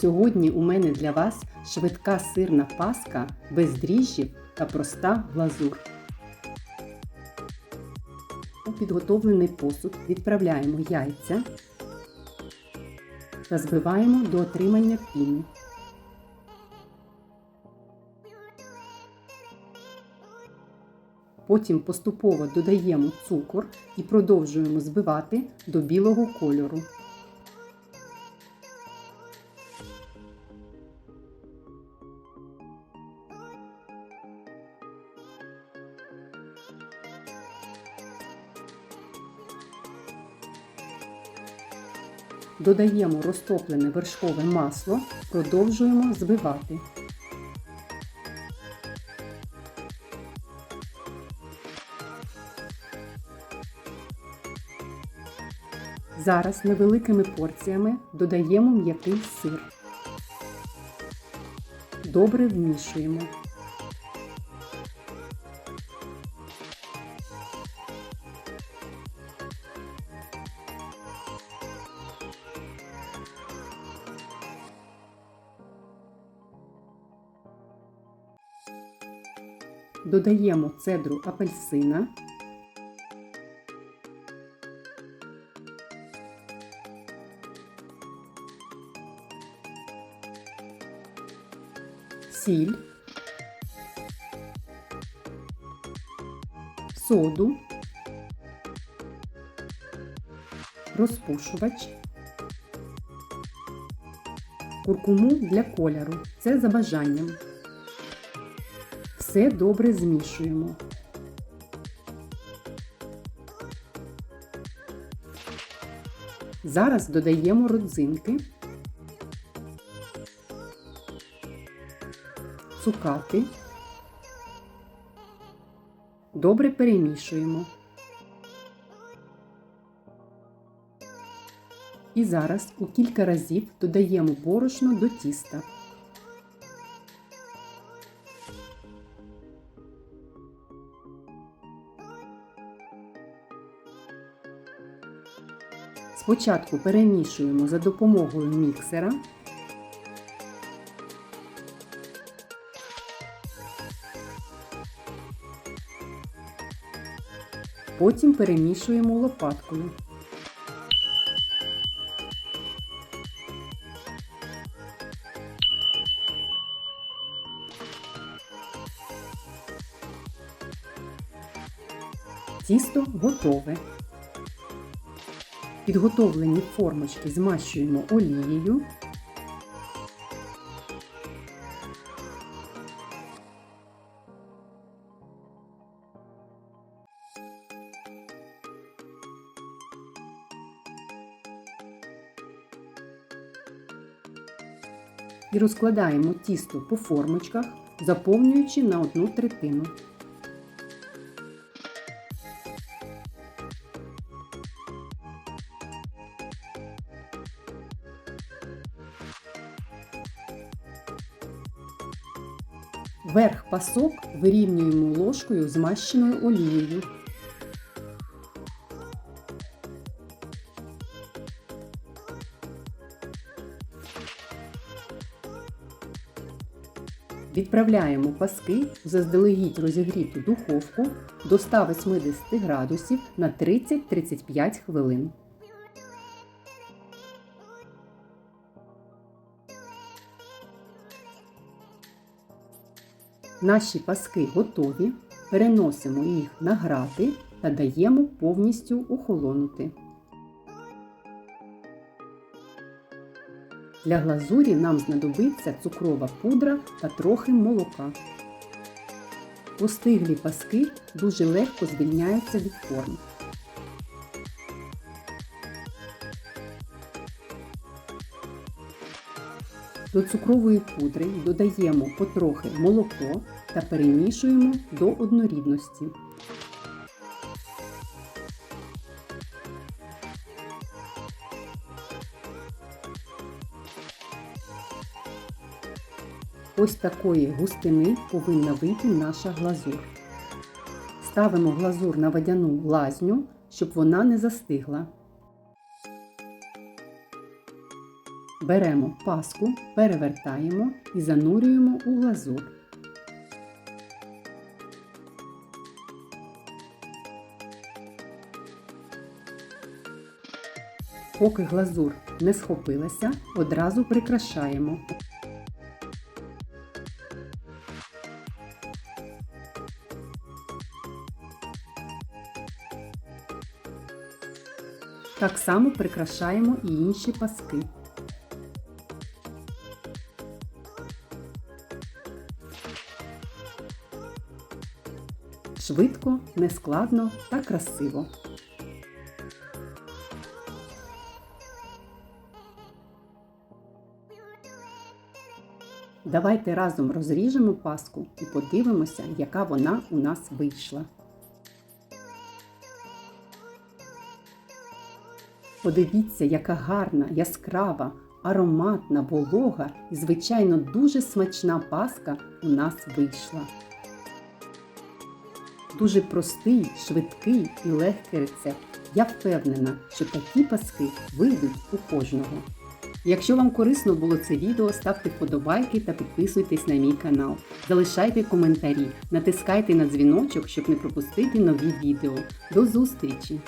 Сьогодні у мене для вас швидка сирна паска без дріжджів та проста глазур. У підготовлений посуд відправляємо яйця та збиваємо до отримання піни. Потім поступово додаємо цукор і продовжуємо збивати до білого кольору. Додаємо розтоплене вершкове масло, продовжуємо збивати. Зараз невеликими порціями додаємо м'який сир. Добре вмішуємо. Додаємо цедру апельсина. Сіль, соду, розпушувач, куркуму для кольору. Це за бажанням. Все добре змішуємо. Зараз додаємо родзинки, цукати. Добре перемішуємо. І зараз у кілька разів додаємо борошно до тіста. Спочатку перемішуємо за допомогою міксера. Потім перемішуємо лопаткою. Тісто готове. Підготовлені формочки змащуємо олією. І розкладаємо тісто по формочках, заповнюючи на одну третину. Верх пасок вирівнюємо ложкою змащеною олією. Відправляємо паски в заздалегідь розігріту духовку до 180 градусів на 30-35 хвилин. Наші паски готові. Переносимо їх на грати та даємо повністю охолонути. Для глазурі нам знадобиться цукрова пудра та трохи молока. Постиглі паски дуже легко звільняються від форм. До цукрової пудри додаємо потрохи молоко та перемішуємо до однорідності. Ось такої густини повинна вийти наша глазур. Ставимо глазур на водяну лазню, щоб вона не застигла. Беремо паску, перевертаємо і занурюємо у глазур. Поки глазур не схопилася, одразу прикрашаємо. Так само прикрашаємо і інші паски. Швидко, нескладно та красиво. Давайте разом розріжемо паску і подивимося, яка вона у нас вийшла. Подивіться, яка гарна, яскрава, ароматна, волога і, звичайно, дуже смачна паска у нас вийшла. Дуже простий, швидкий і легкий рецепт. Я впевнена, що такі паски вийдуть у кожного. Якщо вам корисно було це відео, ставте вподобайки та підписуйтесь на мій канал. Залишайте коментарі, натискайте на дзвіночок, щоб не пропустити нові відео. До зустрічі!